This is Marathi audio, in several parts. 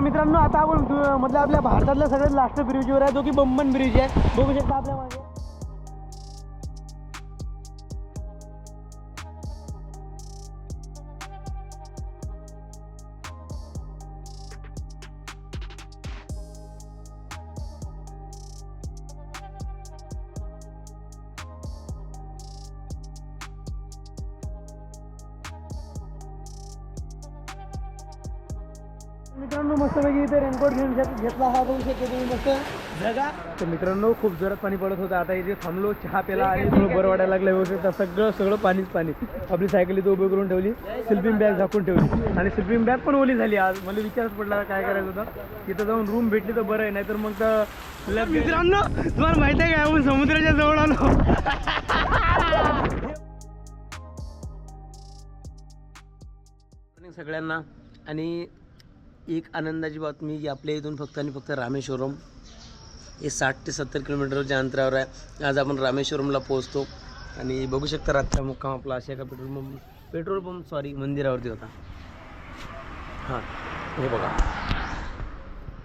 तर मित्रांनो आता आपण दु- मतलब आपल्या भारतातल्या सगळ्यात लास्ट ब्रिजवर आहे जो की बंबन ब्रिज आहे. बघू शकता आपल्या मागे. घेतला हा बघू शकतो तुम्ही मस्त जगा. तर मित्रांनो खूप जोरात पाणी पडत होतं. आता इथे थांबलो चहा प्याला आणि थोडं बरं वाटायला लागलं व्यवस्थित. सगळं सगळं पाणीच पाणी. आपली सायकल इथं उभी करून ठेवली स्लिपिंग बॅग झाकून ठेवली. आणि स्लिपिंग बॅग पण ओली झाली आज. मला विचारच पडला काय करायचं होतं? तिथं जाऊन रूम भेटली तर बरं आहे नाहीतर मग तर मित्रांनो तुम्हाला माहिती आहे का? आपण समुद्राच्या जवळ आलो. सगळ्यांना. आणि एक आनंदाची बातमी की आपल्या इथून फक्त आणि फक्त रामेश्वरम. हे साठ ते सत्तर किलोमीटरच्या अंतरावर आहे. आज आपण रामेश्वरमला पोहोचतो. आणि बघू शकता रातचा मुक्काम आपला अशा का petrol pump petrol pump sorry मंदिरावरती होता. हां हे बघा.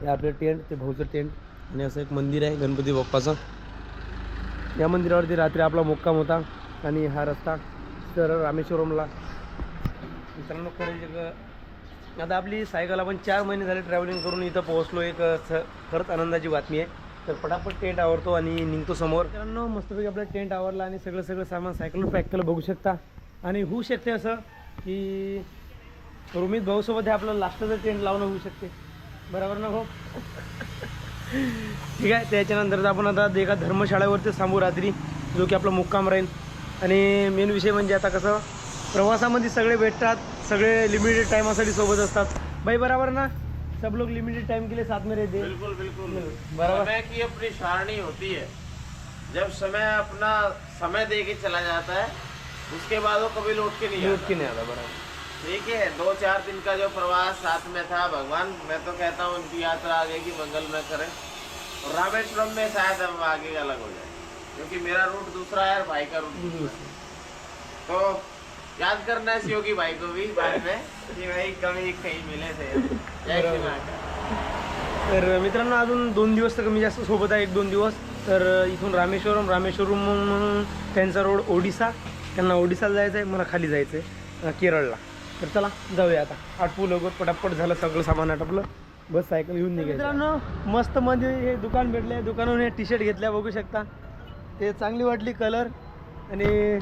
हे आपलं टेंट ते भाऊचं टेंट आणि असं एक मंदिर आहे गणपती बाप्पाचं. या मंदिरावरती रात्री आपला मुक्काम होता. आणि हा रस्ता सरळ रामेश्वरमला. मित्रांनो खरं जग आता आपली सायकल आपण चार महिने झाले ट्रॅव्हलिंग करून इथं पोहोचलो. एक स- खरंच आनंदाची बातमी आहे. तर पटापट टेंट आवरतो आणि निघतो समोर. मित्रांनो मस्तपैकी आपला टेंट आवरला आणि सगळं सगळं सामान सायकलवर पॅक केलं बघू शकता. आणि होऊ शकते असं की रोमित भाऊसोबत हे आपलं लास्टचं टेंट लावणं होऊ शकते. बरोबर ना भाऊ? ठीक आहे त्याच्यानंतर आपण आता एका धर्मशाळेवरती थांबू रात्री जो की आपला मुक्काम राहील. आणि मेन विषय म्हणजे आता कसं प्रवासामध्ये सगळे भेटतात सगळे लिमिटेड टाईमासाठी सोबत असतात. बाई बरोबर ना? सब लोग लिमिटेड टाइम के लिए साथ में रहते हैं. बिल्कुल बिल्कुल. बराबर. समय की अपनी सारणी होती है। जब समय अपना समय दे के चला जाता है उसके बाद वो कभी लौट के नहीं लौट के नहीं आता बराबर. ठीक है दो चार दिन का जो प्रवास साथ में था भगवान मैं तो कहता हूँ उनकी यात्रा आगे की मंगल में करें। और रामेश्वरम में शायद हम आगे अलग हो जाए क्योंकि मेरा रूट दूसरा है और भाई का रूट दूसरा है। तो याद करना है योगी भाई को भी बाद में कि भाई कभी कहीं मिले थे। जय श्री महाकाल तर मित्रांनो अजून दोन दिवस तर कमी जास्त सोबत आहे एक दोन दिवस. तर इथून रामेश्वरम रामेश्वरम त्यांचा रोड ओडिसा. त्यांना ओडिसाला जायचं आहे मला खाली जायचं आहे केरळला. तर चला जाऊया आता. आटपू लवकर पटापट झालं सगळं सामान आटपलं. बस सायकल घेऊन निघायचं. मित्रांनो मस्त मध्ये हे दुकान भेटले दुकानावर हे टी शर्ट घेतल्या बघू शकता. ते चांगली वाटली कलर आणि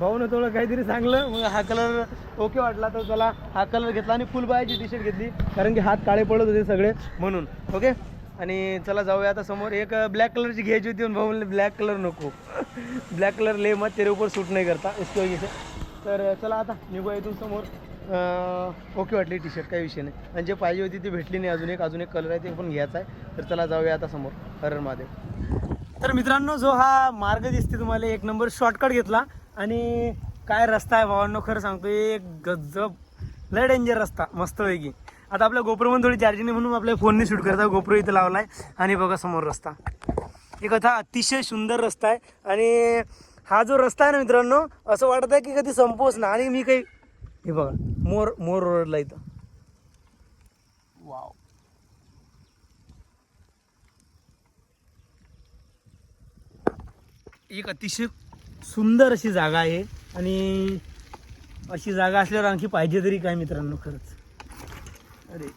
भाऊनं थोडं काहीतरी सांगलं मग हा कलर ओके वाटला तर चला हा कलर घेतला आणि फुल बायाची टी शर्ट घेतली. कारण की हात काळे पडत होते सगळे म्हणून ओके आणि चला जाऊया आता समोर. एक ब्लॅक कलरची घ्यायची होती पण भाऊ म्हणले ब्लॅक कलर नको. ब्लॅक कलर ले मत तेरे ऊपर सूट नाही करता. इसकी वजह तर चला आता निघूया इथून समोर. ओके वाटली टी शर्ट काही विषय नाही. आणि जे पाहिजे होती ती भेटली नाही अजून एक. अजून एक कलर आहे ते पण घ्यायचा आहे. तर चला जाऊया आता समोर. हरण महादेव. तर मित्रांनो जो हा मार्ग दिसते तुम्हाला एक नंबर शॉर्टकट घेतला. आणि काय रस्ता आहे भावांनो खरं सांगतो एक गजब लय डेंजर रस्ता मस्तपैकी. आता आपल्या गोप्रोमध्ये थोडी चार्जिंग नाही म्हणून आपल्या फोनने शूट करता गोप्रो इथं लावलाय आणि बघा समोर रस्ता. एक अथा अतिशय सुंदर रस्ता आहे आणि हा जो रस्ता आहे ना मित्रांनो असं वाटत आहे की कधी संपोच ना. आणि मी काही हे बघा मोर मोर रोडला इथं. वाव एक अतिशय सुंदर अशी जागा आहे आणि अशी जागा असल्यावर आणखी पाहिजे तरी काय मित्रांनो खरंच. अरे.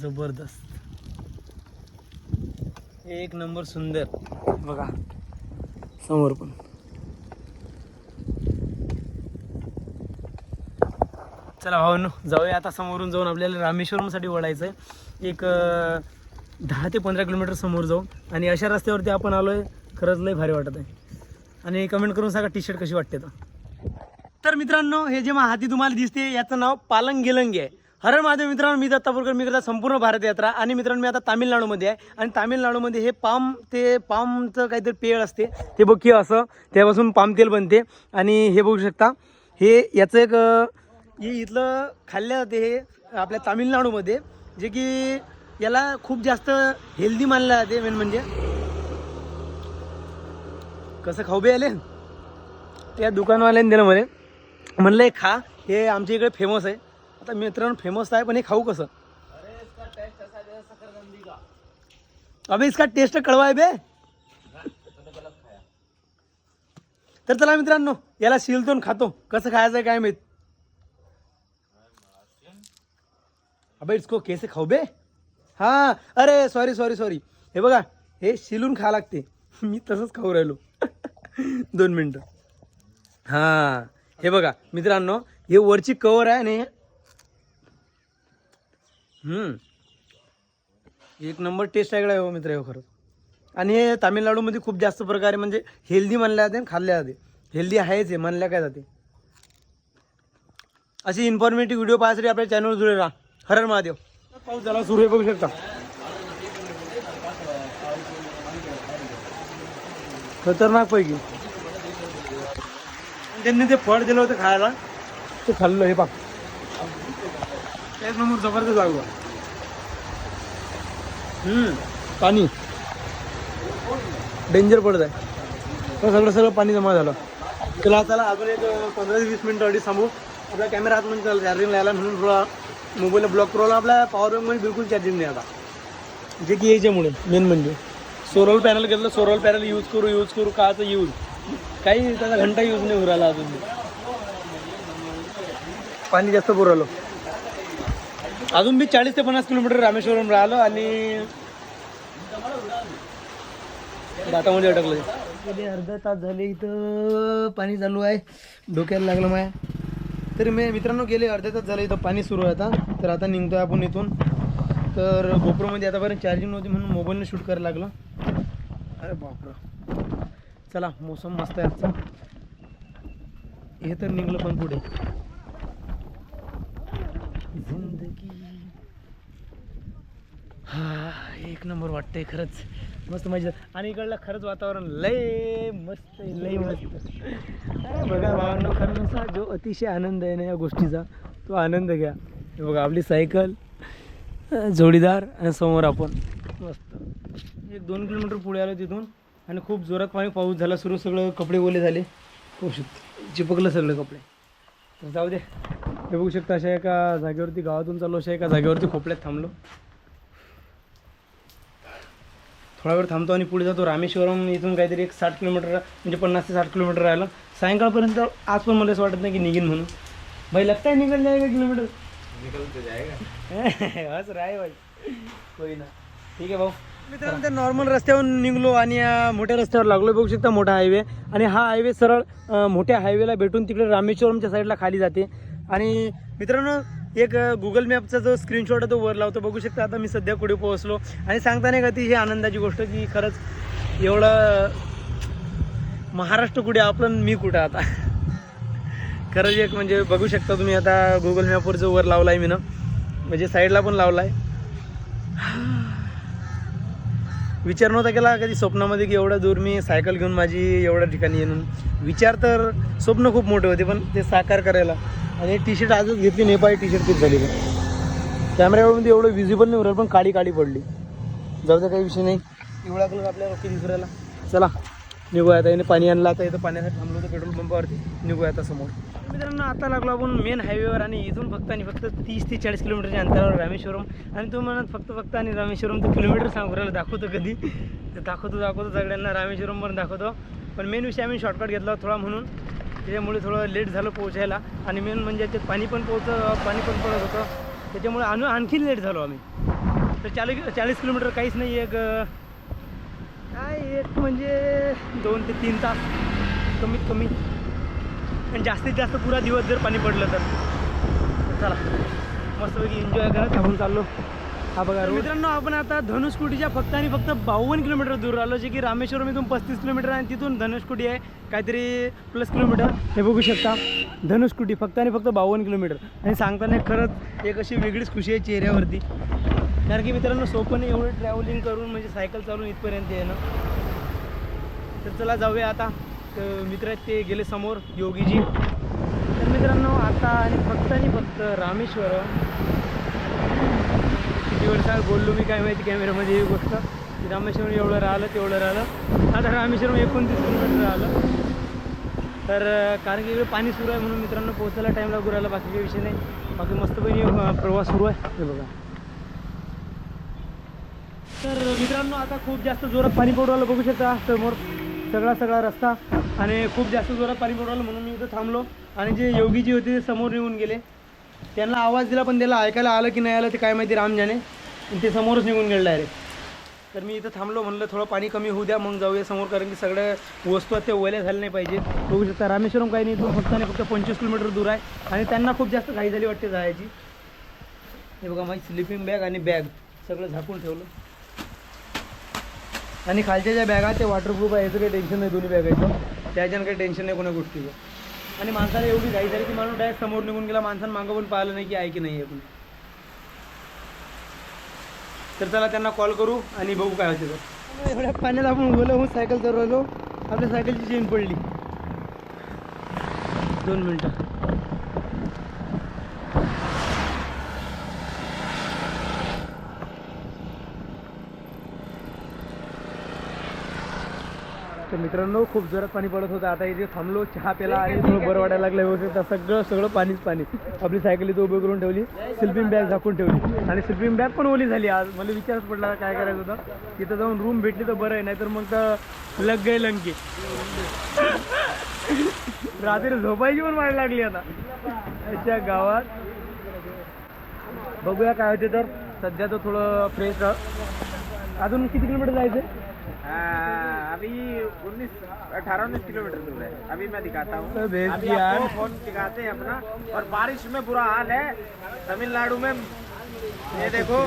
जबरदस्त. एक नंबर सुंदर. बघा. समोर पण. चला भावांनो जाऊया आता समोरून जाऊन आपल्याला रामेश्वरमसाठी वळायचं आहे एक दहा ते पंधरा किलोमीटर समोर जाऊ. आणि अशा रस्त्यावरती आपण आलो आहे खरंच लय भारी वाटत आहे. आणि कमेंट करून सांगा टी शर्ट कशी वाटते तर? तर मित्रांनो हे जे हाती तुम्हाला दिसते याचं नाव पालंग गेलंगी आहे. हर महादेव मित्रांनो मी दत्तापूरकर मी करता संपूर्ण भारत यात्रा. आणि मित्रांनो मी आता तामिळनाडूमध्ये आहे. आणि तामिळनाडूमध्ये हे पाम ते पामचं काहीतरी पेळ असते. ते बघ की असं त्यापासून पाम तेल बनते. आणि हे बघू शकता हे याचं एक हे इथलं खाल्लं जाते हे आपल्या तामिळनाडूमध्ये. जे की याला खूप जास्त हेल्दी मानलं जाते मेन म्हणजे. कसं खाऊ बी आले? त्या दुकानवाल्याने दिलं म्हणे. म्हणलं हे खा हे आमच्या इकडे फेमस आहे. आता मित्रांनो फेमस आहे पण हे खाऊ कसं? अरे इसका टेस्ट अबे इसका टेस्ट कळवा आहे बे. तर चला मित्रांनो याला शिलतून खातो. कसं खायचं काय माहीत? अबे इसको कैसे खाऊ बे? हा अरे सॉरी सॉरी सॉरी हे बघा हे शिलून खा लागते. मी तसंच खाऊ राहिलो. दोन मिनटं. हां हे बघा मित्रांनो हे वरची कवर आहे आणि हम्म. एक नंबर टेस्ट आहे हो मित्र हे खरं आणि हे तामिळनाडूमध्ये खूप जास्त प्रकारे म्हणजे हेल्दी मानल्या जाते आणि खाल्ल्या जाते. हेल्दी आहेच हे मानल्या काय जाते. अशी इन्फॉर्मेटिव्ह व्हिडिओ पाहण्यासाठी आपल्या चॅनलवर जुळे राहा. हर महादेव. पाऊस झाला सुरू आहे बघू शकता. खतरनाक पैकी. त्यांनी ते फळ दिलं होतं खायला ते खाल्लं हे पाक एक नंबर जबरदस्त लागलं. हम्म. पाणी. डेंजर पडत आहे. सगळं सगळं पाणी जमा झालं. चला चला अजून एक पंधरा ते वीस मिनिटं अडी थांबू. आपला कॅमेरा आतमध्ये चालू चार्जिंग लायला म्हणून थोडा मोबाईलला ब्लॉक करून आपल्या पॉवर बँकमध्ये बिलकुल चार्जिंग नाही आता. जे की याच्यामुळे मेन म्हणजे. सोलर पॅनल घेतलं सोलर पॅनल यूज करू यूज करू काचं यूज काही त्याचा घंटा यूज नाही उराला अजून. पाणी जास्त पुरवलं अजून मी चाळीस ते पन्नास किलोमीटर रामेश्वरम राहिलो आणि दातामध्ये अटकलं गेले अर्धा तास झाले इथं पाणी चालू आहे. डोक्याला लागलं माय. तरी मी मित्रांनो गेले अर्धा तास झाले इथं पाणी सुरू आहे आता. तर आता निघतोय आपण इथून. तर गोप्रोमध्ये आतापर्यंत चार्जिंग नव्हती म्हणून मोबाईलने शूट करायला लागलं. अरे बापरं. चला मोसम मस्त आहे आजचा. हे तर निघलं पण पुढे. जिंदगी. हा एक नंबर वाटतंय खरंच. मस्त मजा आणि इकडलं खरंच वातावरण लय मस्त आहे लय मस्त. अरे बघा भावांनो खरं असा जो अतिशय आनंद आहे ना या गोष्टीचा तो आनंद घ्या. बघा आपली सायकल जोडीदार आणि समोर आपण मस्त. एक दोन किलोमीटर पुढे आलो तिथून आणि खूप जोरात पाणी पाऊस झाला सुरू सगळं कपडे ओले झाले. होऊ शकते. चिपकलं सगळे कपडे. तर जाऊ दे. हे बघू शकता अशा एका जागेवरती गावातून चाललो अशा एका जागेवरती खोपड्यात थांबलो. थोडा वेळ थांबतो आणि पुढे जातो रामेश्वरम इथून काहीतरी एक साठ किलोमीटर म्हणजे पन्नास ते साठ किलोमीटर राहिलं. सायंकाळपर्यंत आज पण मला असं वाटत नाही की निघीन म्हणून. भाई लगता है निकल जाएगा किलोमीटर? निकल तो जाएगा. हस राय भाई. होई ना. ठीक आहे भाऊ. मित्रांनो त्या नॉर्मल रस्त्यावरून निघलो आणि या मोठ्या रस्त्यावर लागलो बघू शकता मोठा हायवे आणि हा हायवे सरळ मोठ्या हायवेला भेटून तिकडे रामेश्वरमच्या साईडला खाली जाते. आणि मित्रांनो एक गुगल मॅपचा जो स्क्रीनशॉट आहे तो वर लावतो. बघू शकता आता मी सध्या कुठे पोहोचलो. आणि सांगता नाही का ती ही आनंदाची गोष्ट की खरंच एवढं महाराष्ट्र कुठे आपलं मी कुठं आता. खरंच एक म्हणजे बघू शकता तुम्ही आता गुगल मॅपवर जो वर लावला आहे मी ना म्हणजे साईडला पण लावला आहे विचार नव्हता केला कधी स्वप्नामध्ये की एवढं दूर मी सायकल घेऊन माझी एवढ्या ठिकाणी येऊन विचार तर स्वप्न खूप मोठे होते पण ते साकार करायला. आणि टी शर्ट आजच घेतली नेपाळी टी शर्ट तीच झाली. कॅमेऱ्यामध्ये एवढं विजिबल नाही उरलं पण काळी काळी पडली. जाऊ काही विषय नाही. एवढा कलर आपल्याला ओके दिसू राहिला. चला निघूया आता. याने पाणी आणलं आता इथं पाण्यासाठी थांबलो होतो पेट्रोल पंपावरती. निघूया आता समोर. मित्रांनो आता लागलो आपण मेन हायवेवर आणि इथून फक्त आणि फक्त तीस ते चाळीस किलोमीटरच्या अंतरावर रामेश्वरम. आणि तो म्हणत फक्त फक्त आणि रामेश्वरम तो किलोमीटर सांगू दाखवतो कधी. तर दाखवतो दाखवतो सगळ्यांना रामेश्वरम पण दाखवतो. पण मेन विषय आम्ही शॉर्टकट घेतला थोडा म्हणून. त्याच्यामुळे थोडं लेट झालं पोहोचायला. आणि मेन म्हणजे याच्यात पाणी पण पोहोच पाणी पण पडत होतं. त्याच्यामुळे आणू आणखीन लेट झालो आम्ही. तर चाळीस चाळीस किलोमीटर काहीच नाही एक काय एक म्हणजे दोन ते तीन तास. कमीत कमी. आणि जास्तीत जास्त पुरा दिवस जर पाणी पडलं तर. चला मस्तपैकी एन्जॉय करत आपण चाललो. हा बघा मित्रांनो आपण आता धनुष्कोटीच्या फक्त आणि फक्त बावन्न किलोमीटर दूर आलो जे की रामेश्वरम इथून पस्तीस किलोमीटर आहे आणि तिथून धनुष्कोटी आहे काहीतरी प्लस किलोमीटर. हे बघू शकता धनुष्कोटी फक्त आणि फक्त बावन्न किलोमीटर. आणि सांगताना खरंच एक अशी वेगळीच खुशी आहे चेहऱ्यावरती. कारण की मित्रांनो सोपं एवढं ट्रॅव्हलिंग करून म्हणजे सायकल चालून इथपर्यंत येणं. तर चला जाऊया आता. मित्र आहेत ते गेले समोर योगीजी. तर मित्रांनो आता आणि फक्त आणि फक्त रामेश्वरम. किती वेळ बोललो मी काय माहिती कॅमेऱ्यामध्ये ही गोष्ट. रामेश्वरम एवढं राहिलं तेवढं राहिलं. आता रामेश्वरम एकोणतीस किलोमीटर राहिलं. तर कारण की इकडे पाणी सुरू आहे म्हणून मित्रांनो पोहोचायला टाईम लागू राहिला बाकी काही विषय नाही. बाकी मस्तपैकी प्रवास सुरू आहे. हे बघा. तर मित्रांनो आता खूप जास्त जोरात पाणी पडू राहिलं बघू शकता समोर. सगळा सगळा रस्ता आणि खूप जास्त जोरात पाणी पडवलं म्हणून मी इथं थांबलो. आणि जे योगीजी होते ते समोर निघून गेले. त्यांना आवाज दिला पण त्याला ऐकायला आलं की नाही आलं ते काय माहिती रामजाने आणि ते समोरच निघून गेलं डायरेक्ट तर मी इथं थांबलो म्हणलं थोडं पाणी कमी होऊ द्या मग जाऊया समोर कारण की सगळ्या वस्तू आहेत त्या ओल्या झाल्या नाही पाहिजे बघू शकता रामेश्वरम काही नाही इथून फक्त आणि फक्त पंचवीस किलोमीटर दूर आहे. आणि त्यांना खूप जास्त घाई झाली वाटते जायची. हे बघा माझी स्लिपिंग बॅग आणि बॅग सगळं झाकून ठेवलं. आणि खालच्या ज्या बॅग आहेत ते वॉटरप्रूफ आहे याचं काही टेन्शन नाही दोन्ही बॅगाचं. त्याच्यानं काही टेन्शन नाही कोणा गोष्टीचं. आणि माणसाला एवढी घाई झाली की माणूस डायरेक्ट समोर निघून गेला माणसानं मागं पण पाहिलं नाही की आहे की नाही आहे पण तर चला त्यांना कॉल करू आणि बघू काय होते तर एवढ्या पाण्यात आपण बोललो होऊन सायकल चालवलो आपल्या सायकलची चेन पडली. दोन मिनटं. तर मित्रांनो खूप जोरात पाणी पडत होतं. आता इथे थांबलो चहा प्याला आणि थोडं बरं वाटायला लागलं व्यवस्थित. तर सगळं सगळं पाणीच पाणी. आपली सायकल इथं उभी करून ठेवली. स्लिपिंग बॅग झाकून ठेवली. आणि स्लिपिंग बॅग पण ओली झाली आज. मला विचारच पडला काय करायचं होतं. तिथं जाऊन रूम भेटली तर बरं आहे नाहीतर मग तर लग. गई लंकी रात्री झोपायची पण वाट लागली आता. अशा गावात. बघूया काय होते तर. सध्या तर थोडं फ्रेश अजून किती किलोमीटर जायचं अभी उन्नीस अठारह उन्नीस किलोमीटर दूर है। अभी मैं दिखाता हूँ। अभी। आपको फोन दिखाते हैं अपना। और बारिश में बुरा हाल है। तमिलनाडु में ये देखो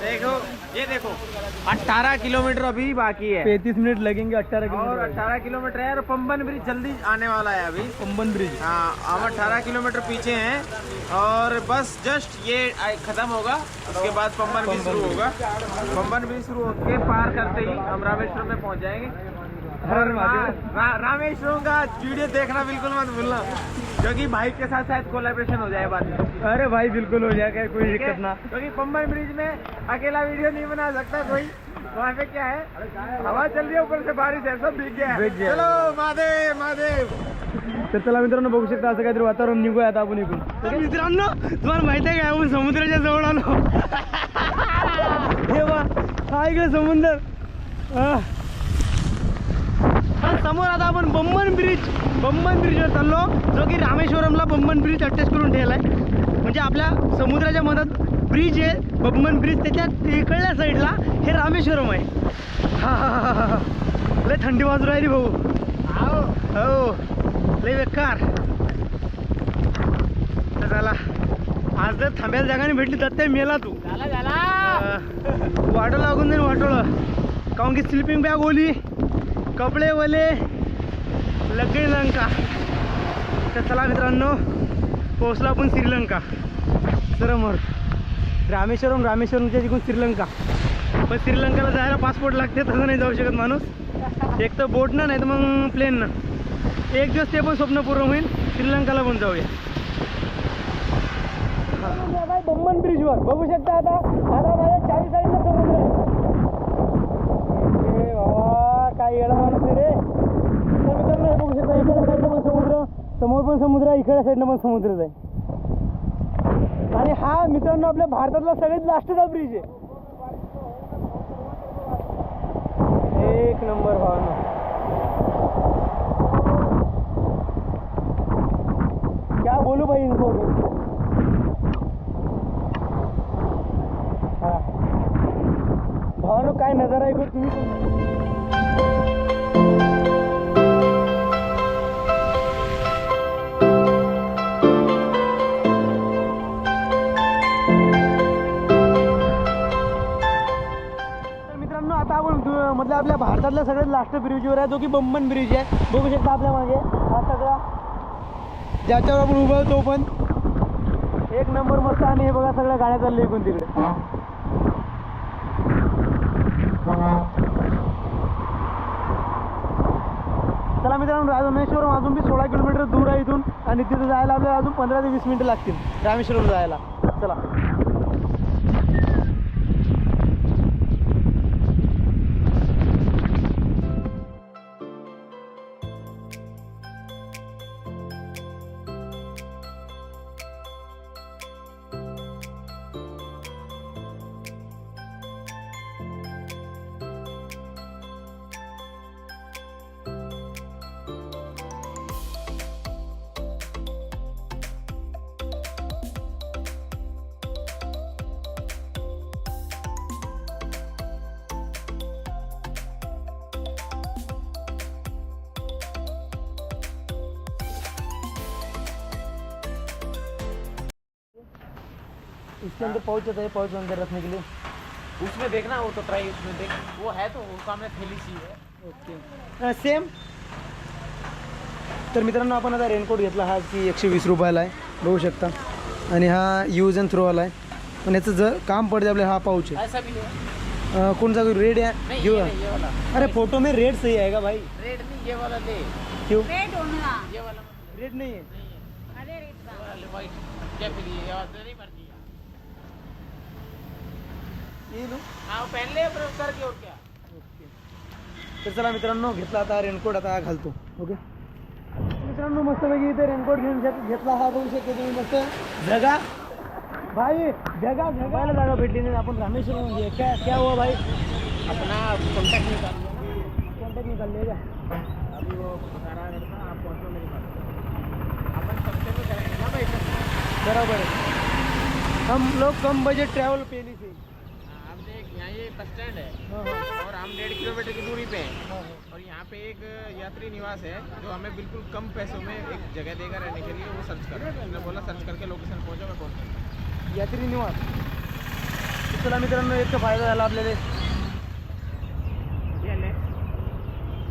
देखो ये देखो। 18 किलोमीटर अभी बाकी है। पैंतीस मिनट लगेंगे अट्ठारह और किलोमीटर 18 किलोमीटर है और पंबन ब्रिज जल्दी आने वाला है अभी। पंबन ब्रिज। हाँ हम अठारह किलोमीटर पीछे हैं और बस जस्ट ये खत्म होगा। उसके बाद पंबन ब्रिज शुरू होगा। पंबन ब्रिज शुरू होकर पार करते ही हम रामेश्वर में पहुँच जाएँगे। और रा- रा- का वीडियो देखना बिल्कुल मत भूलना क्योंकि भाई के साथ शायद कोलेब्रेशन हो जाए बाद में अरे भाई बिल्कुल हो जाएगा कोई है? दिक्कत ना। क्योंकि पंबन ब्रिज में अकेला वीडियो नहीं बना सकता कोई। वहाँ पे क्या है? हवा चल रही है ऊपर से बारिश है सब भीग गया है। चलो महादेव महादेव। तर चला मित्रांनो बघू शकता असं काहीतरी वातावरण निघूया आता आपण इकडून. तर मित्रांनो तुम्हाला माहिती आहे का आपण समुद्राच्या जवळ आलो. हे बा हा इकडे समुद्र. हा. हा, समोर आता आपण बंबन ब्रिज बंबन ब्रिजवर चाललो. जो की रामेश्वरमला बंबन ब्रिज अटॅच करून ठेवलाय. म्हणजे आपल्या समुद्राच्या मधात ब्रिज आहे बंबन ब्रिज त्याच्या इकडल्या साईडला हे रामेश्वरम आहे. हा हा हा हा लय थंडी वाजू राहिली भाऊ. हो लय बेकार. तर चला. आज जर थांब्याला जागा नाही भेटली तर ते मेला तू. वाटो लागून जाईल वाटोळं. काऊन की स्लिपिंग बॅग ओली. कपडे ओले लगे लंका. तर चला मित्रांनो पोहोचला आपण श्रीलंका. सरमर रामेश्वरम रामेश्वरमच्या तिकडून श्रीलंका. पण श्रीलंकाला जायला पासपोर्ट लागते तसं नाही जाऊ शकत माणूस. एक तर बोटनं नाही तर मग प्लेननं एक दिवस ते पण स्वप्न पूर्ण होईल श्रीलंकाला पण जाऊया. बंबन ब्रिजवर बघू शकता आता आता माझ्या चाळीस साईडला समुद्र आहे ए बाबा काय येडा माणूस आहे रे तर मित्रांनो हे बघू शकता इकडे साईडला पण समुद्र समोर पण समुद्र आहे इकडे साईडनं पण समुद्रच आहे. आणि हा मित्रांनो आपल्या भारतातला सगळ्यात लास्टचा ब्रिज आहे. एक नंबर भावना. क्या बोलू भाई इनको हा. भावानो काय नजारा आहे तुम्ही मित्रांनो आता आपण म्हटलं मधल्या आपल्या भारतातल्या सगळ्यात लास्ट ब्रिजवर आहे जो की बंबन ब्रिज आहे. बघू शकता आपल्या मागे. हा सगळा ज्याच्यावर आपण उभं तो पण. एक नंबर मस्त आणि हे बघा सगळ्या गाड्या चालल्या इकून तिकडे. चला मित्रांनो रामेश्वरम अजून बी सोळा किलोमीटर दूर आहे इथून. आणि तिथं जायला आपल्याला अजून पंधरा ते वीस मिनिटं लागतील. रामेश्वरम जायला. चला. इसके अंदर पाउच आता है पाउच अंदर रखने के लिए। उसमें देखना वो तो ट्राई उसमें देख। वो है तो वो सामने थैली सी है। ओके सेम तर मित्रांनो आपण आता रेनकोट घेतला हा की एकशे वीस रुपयाला आहे. बघू शकता. आणि हा यूज अँड थ्रोवाला आहे. पण याचं जर काम पडते आपल्याला हा पाऊच आहे. कोणचा रेड आहे? घेऊ अरे फोटो में रेड सही आएगा भाई? रेड नहीं ये वाला ले क्यों? रेड होना ये वाला मत रेड नहीं है ले। नहीं है अरे रेड वाइट क्या फिर ये वाला तेरी मर्जी है ये हाँ क्या? तर चला मित्रांनो घेतला आता रेनकोट आता घालतो. ओके मित्रांनो मस्तपैकी इथे रेनकोट घेऊन घेत- घेतला हा बघू शकतो तुम्ही मस्त. जगा. भाई जगा जगायला जागा भेटली नाही आपण रामेश्वरम म्हणजे क्या क्या हुआ भाई? अपना कॉन्टैक्ट निकाल. लिया कॉन्टॅक्ट निकाल लेगा अभी वो सारा लड़का आप पहुँचो मेरे पास. अपन सस्ते में करेंगे ना भाई? बराबर है हम लोग कम बजट ट्रैवल पहली से अब देख यहाँ ये बस स्टैंड है। हाँ, हाँ, और हम डेढ़ किलोमीटर की दूरी पे हैं। हाँ। और यहाँ पे एक यात्री निवास है जो हमें बिल्कुल कम पैसों में एक जगह देगा रहने के लिए वो सर्च कर हमने बोला सर्च करके लोकेशन पहुँचा मैं पहुँच यात्री निवास। चला मित्रांनो फ़ायदा फ़ायदा ले आपल्याला ये ले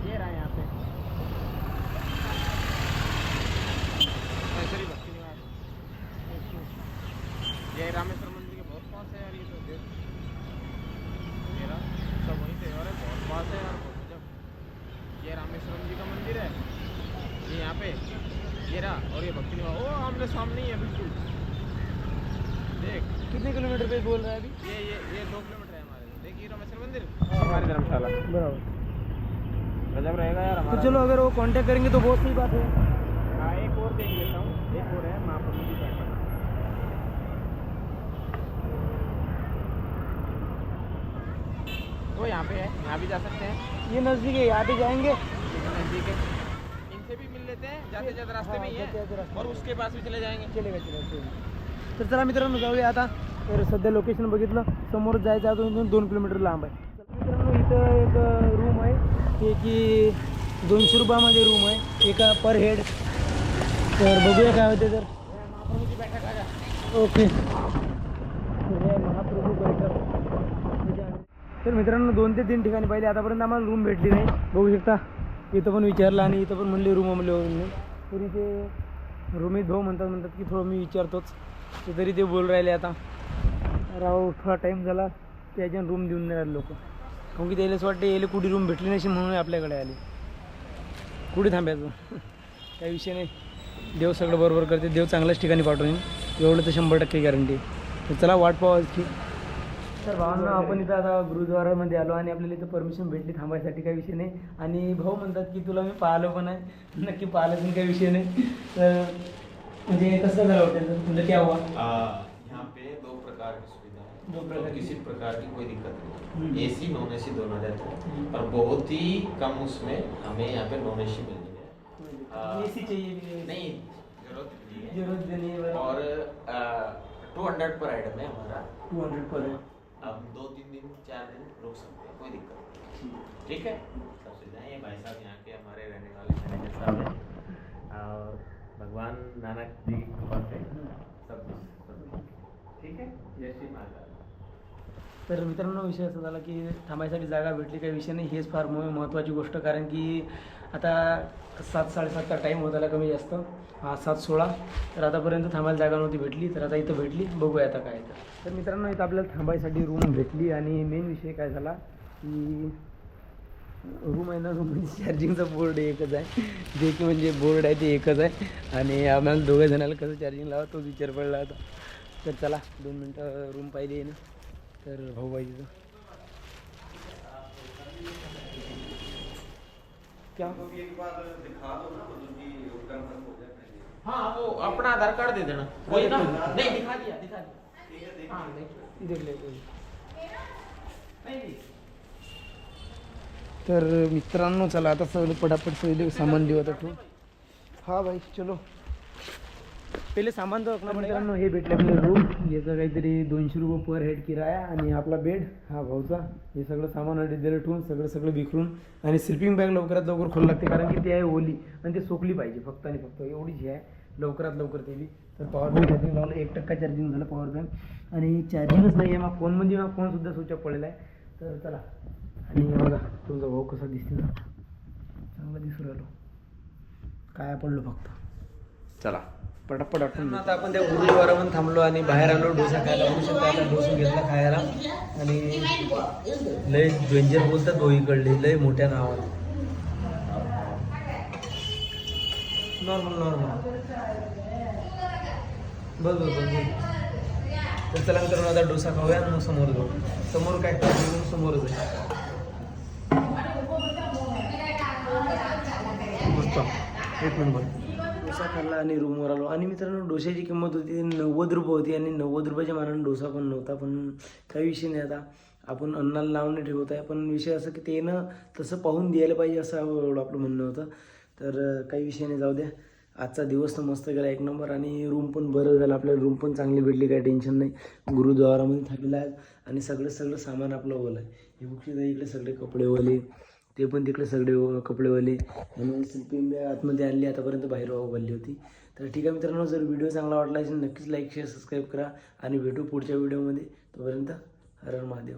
ये रहा यहाँ पे ऐश्वरी भक्ति निवास ये रामेश्वर मंदिर के बहुत पास है यार ये तो देख मेरा सब वहीं से और बहुत पास है यार बहुत गजब ये रामेश्वरम जी का मंदिर है ये यहाँ पे ये रहा और ये भक्ति आमने सामने ही है बिल्कुल। देख। कितने किलोमीटर पे बोल रहा है अभी? ये ये ये दो किलोमीटर है हमारे से। देखिए रामेश्वर मंदिर। हमारी धर्मशाला। बराबर। गजब रहेगा यार हमारा। तो चलो अगर वो कांटेक्ट करेंगे तो बहुत सही बात है। हाँ एक और देख लेता हूँ। एक और है महाप्रभु जी टेंपल वो यहाँ पे है यहाँ भी जा सकते हैं। ये नज़दीक है यहाँ भी जाएँगे। नज़दीक है। लेते हैं जाते जाते रास्ते में ही हाँ, और। उसके पास भी चले जाएंगे। चलेगा चलेगा चलेगा तर चला मित्रांनो जाऊया आता. तर सध्या लोकेशन बघितलं समोर जायचं अजून दोन किलोमीटर लांब आहे. तर मित्रांनो इथं एक रूम आहे. ते की दोनशे रुपयामध्ये रूम आहे. एका पर हेड तर बघूया काय होते तर. ओके. महाप्रभू बैठक. तर मित्रांनो दोन ते तीन ठिकाणी पाहिले. आतापर्यंत आम्हाला रूम भेटली नाही. बघू शकता. इथं पण विचारलं आणि इथं पण म्हणले रूम म्हणले तरी ते रोमित भाऊ म्हणतात म्हणतात की थोडं मी विचारतोच. ते तरी ते बोल राहिले आता. राव थोडा टाईम झाला त्याच्या रूम देऊन नाही राहिले लोक. काऊन की त्याला असं वाटते यायला कुठे रूम भेटली नाही म्हणून आपल्याकडे आले. कुठे थांबायचं? काही विषय नाही. देव सगळं बरोबर करते. देव चांगल्याच ठिकाणी पाठवून एवढं तर शंभर टक्के गॅरंटी तर चला वाट पाहू की तर भावांना आपण इथं आता गुरुद्वारामध्ये आलो आणि आपल्याला इथं परमिशन भेटली थांबायसाठी काही विषय नाही. आणि भाऊ म्हणतात की तुला मी पाहिलं पण आहे. नक्की पाहिलं पण काही विषय नाही. तर म्हणजे कसं झालं हॉटेल म्हणजे क्या हुआ? यहाँ पे दो प्रकार की सुविधा है। दो प्रकार किसी प्रकार की कोई दिक्कत हम्म। नहीं एसी नॉन एसी दोनों रहते हैं। हम्म। और बहुत ही कम उसमें हमें यहाँ पे नॉन एसी मिल रही है। ए सी चाहिए नहीं. ज़रूरत नहीं है। और टू हंड्रेड पर आइटम है हमारा। टू हंड्रेड पर है. अब दो तीन दिन, चार दिन रुक सकते हैं, कोई दिक्कत नहीं। ठीक है? सब सुविधाएँ ये भाई साहब यहाँ के हमारे रहने वाले मैनेजर साहब हैं। और भगवान नानक जी की कृपा से सब ठीक है? जय श्री माता तर मित्रांनो विषय असा झाला की थांबायसाठी जागा भेटली काही विषय नाही. हेच फार महत्त्वाची गोष्ट कारण की आता सात साडेसातचा टाईम होत आला कमी जास्त. हा सात सोळा. तर आतापर्यंत थांबायला जागा नव्हती भेटली. तर आता इथं भेटली. बघूया आता काय तर. तर मित्रांनो इथं आपल्याला थांबायसाठी रूम भेटली. आणि मेन विषय काय झाला की रूम आहे ना रूम चार्जिंगचा बोर्ड एकच आहे. जे की म्हणजे बोर्ड आहे ते एकच आहे. आणि आम्हाला दोघं जणाला कसं चार्जिंग लावा तो विचार पडला होता. तर चला दोन मिनटं रूम पाहिली आहे ना. तर भाऊ क्या? हाँ वो अपना आधार कार्ड दे देना। वही ना? नहीं दिखा दिया दिखा दिया। हाँ देख। देख ले तर मित्रांनो चला आता सगळं पटापट सगळे सामान देऊ आता ठेवून हा भाई चलो. पहिले सामान तर रखना मित्रांनो हे भेटले आपले रूम याचं काहीतरी दोनशे रुपये पर हेड किराया आणि आपला बेड हा भाऊचा. हे सगळं सामान अडी दिलं ठेवून सगळं सगळं विखरून आणि स्लिपिंग बॅग लवकरात लवकर खोल लागते कारण की ती आहे ओली आणि ते सोकली पाहिजे फक्त आणि फक्त. एवढीच ही आहे. लवकरात लवकर ते तर पॉवर बँक चार्जिंग लावलं एक टक्का चार्जिंग झालं पॉवर बँक आणि चार्जिंगच नाही आहे मग फोनमध्ये मग फोनसुद्धा स्विच ऑफ पडलेला आहे. तर चला. आणि बघा तुमचा भाऊ कसा दिसते चांगला दिसू राहिलो. काय पडलो फक्त. चला पटापट आठवून आता आपण त्या गुरुद्वारामध्ये थांबलो आणि बाहेर आलो डोसा खायला. होऊ शकता डोसा घेतला खायला. आणि लय डेंजर बोलतात भाऊ इकडले लय मोठ्या नावात नॉर्मल नॉर्मल बस बस बस बस. तर चला मित्रांनो आता डोसा खाऊया मग समोर जाऊ. समोर काय काय समोरच आहे मस्त एक नंबर डोसा खाल्ला आणि रूमवर आलो. आणि मित्रांनो डोशाची किंमत होती नव्वद रुपये होती आणि नव्वद रुपयाच्या मानाने डोसा पण नव्हता. पण काही विषय नाही आता. आपण अन्नाला लावणे ठेवत आहे. पण विषय असं की ते ना तसं पाहून द्यायला पाहिजे असं एवढं आपलं म्हणणं होतं. तर काही विषय नाही जाऊ द्या. आजचा दिवस तर मस्त गेला एक नंबर. आणि रूम पण बरं झालं. आपल्याला रूम पण चांगली भेटली काही टेन्शन नाही. गुरुद्वारामध्ये थांबलेलं आहे. आणि सगळं सगळं सामान आपलं ओलं आहे. हे बघशील इकडे सगळे कपडे ओले ते पण तिकडे सगळे कपडेवाले. कपडे आणि शिल्पी आतमध्ये आणली आतापर्यंत बाहेर उभारली होती. तर ठीक आहे मित्रांनो जर व्हिडिओ चांगला वाटला असेल नक्कीच लाईक शेअर सबस्क्राईब करा. आणि भेटू पुढच्या व्हिडिओमध्ये तोपर्यंत हर हर महादेव.